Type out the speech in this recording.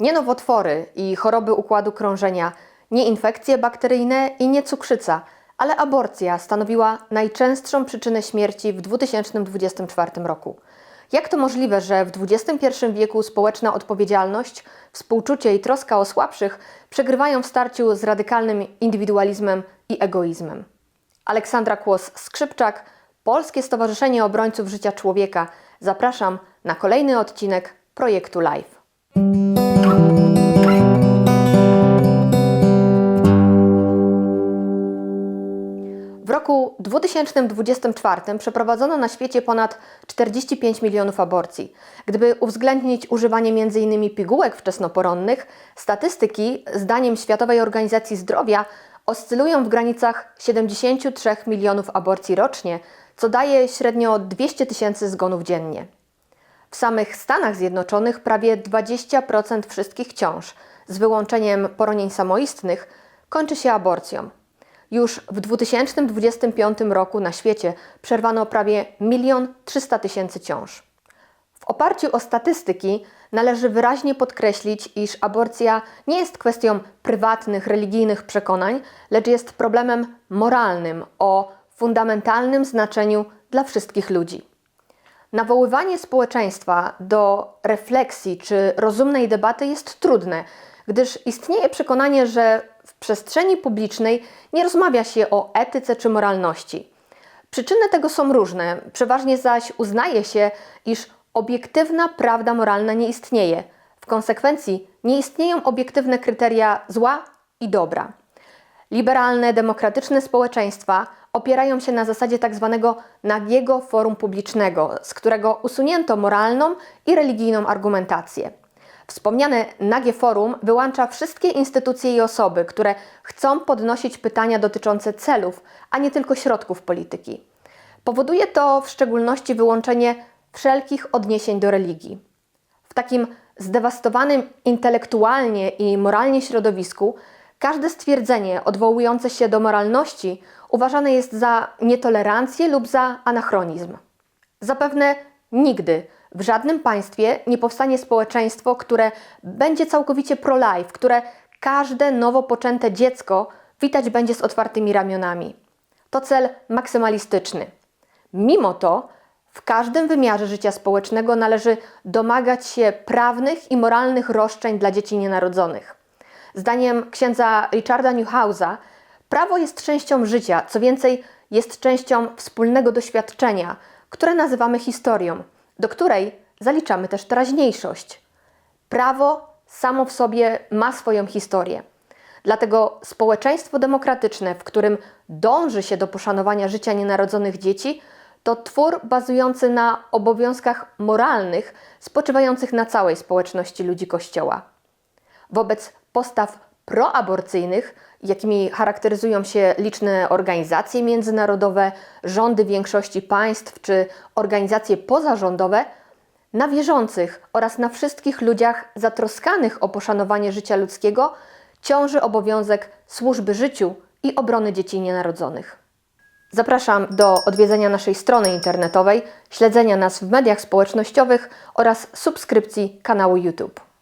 Nie nowotwory i choroby układu krążenia, nie infekcje bakteryjne i nie cukrzyca, ale aborcja stanowiła najczęstszą przyczynę śmierci w 2024 roku. Jak to możliwe, że w XXI wieku społeczna odpowiedzialność, współczucie i troska o słabszych przegrywają w starciu z radykalnym indywidualizmem i egoizmem? Aleksandra Kłos-Skrzypczak, Polskie Stowarzyszenie Obrońców Życia Człowieka. Zapraszam na kolejny odcinek projektu Live. Roku 2024 przeprowadzono na świecie ponad 45 milionów aborcji. Gdyby uwzględnić używanie m.in. pigułek wczesnoporonnych, statystyki, zdaniem Światowej Organizacji Zdrowia, oscylują w granicach 73 milionów aborcji rocznie, co daje średnio 200 tysięcy zgonów dziennie. W samych Stanach Zjednoczonych prawie 20% wszystkich ciąż, z wyłączeniem poronień samoistnych, kończy się aborcją. Już w 2025 roku na świecie przerwano prawie 1 300 tysięcy ciąż. W oparciu o statystyki należy wyraźnie podkreślić, iż aborcja nie jest kwestią prywatnych, religijnych przekonań, lecz jest problemem moralnym o fundamentalnym znaczeniu dla wszystkich ludzi. Nawoływanie społeczeństwa do refleksji czy rozumnej debaty jest trudne, gdyż istnieje przekonanie, że w przestrzeni publicznej nie rozmawia się o etyce czy moralności. Przyczyny tego są różne, przeważnie zaś uznaje się, iż obiektywna prawda moralna nie istnieje. W konsekwencji nie istnieją obiektywne kryteria zła i dobra. Liberalne, demokratyczne społeczeństwa opierają się na zasadzie tzw. nagiego forum publicznego, z którego usunięto moralną i religijną argumentację. Wspomniane nagie forum wyłącza wszystkie instytucje i osoby, które chcą podnosić pytania dotyczące celów, a nie tylko środków polityki. Powoduje to w szczególności wyłączenie wszelkich odniesień do religii. W takim zdewastowanym intelektualnie i moralnie środowisku każde stwierdzenie odwołujące się do moralności uważane jest za nietolerancję lub za anachronizm. Zapewne nigdy w żadnym państwie nie powstanie społeczeństwo, które będzie całkowicie pro-life, które każde nowo poczęte dziecko witać będzie z otwartymi ramionami. To cel maksymalistyczny. Mimo to w każdym wymiarze życia społecznego należy domagać się prawnych i moralnych roszczeń dla dzieci nienarodzonych. Zdaniem księdza Richarda Newhouse'a, prawo jest częścią życia, co więcej, jest częścią wspólnego doświadczenia, które nazywamy historią, do której zaliczamy też teraźniejszość. Prawo samo w sobie ma swoją historię. Dlatego społeczeństwo demokratyczne, w którym dąży się do poszanowania życia nienarodzonych dzieci, to twór bazujący na obowiązkach moralnych spoczywających na całej społeczności ludzi Kościoła. Wobec postaw proaborcyjnych, jakimi charakteryzują się liczne organizacje międzynarodowe, rządy większości państw czy organizacje pozarządowe, na wierzących oraz na wszystkich ludziach zatroskanych o poszanowanie życia ludzkiego ciąży obowiązek służby życiu i obrony dzieci nienarodzonych. Zapraszam do odwiedzenia naszej strony internetowej, śledzenia nas w mediach społecznościowych oraz subskrypcji kanału YouTube.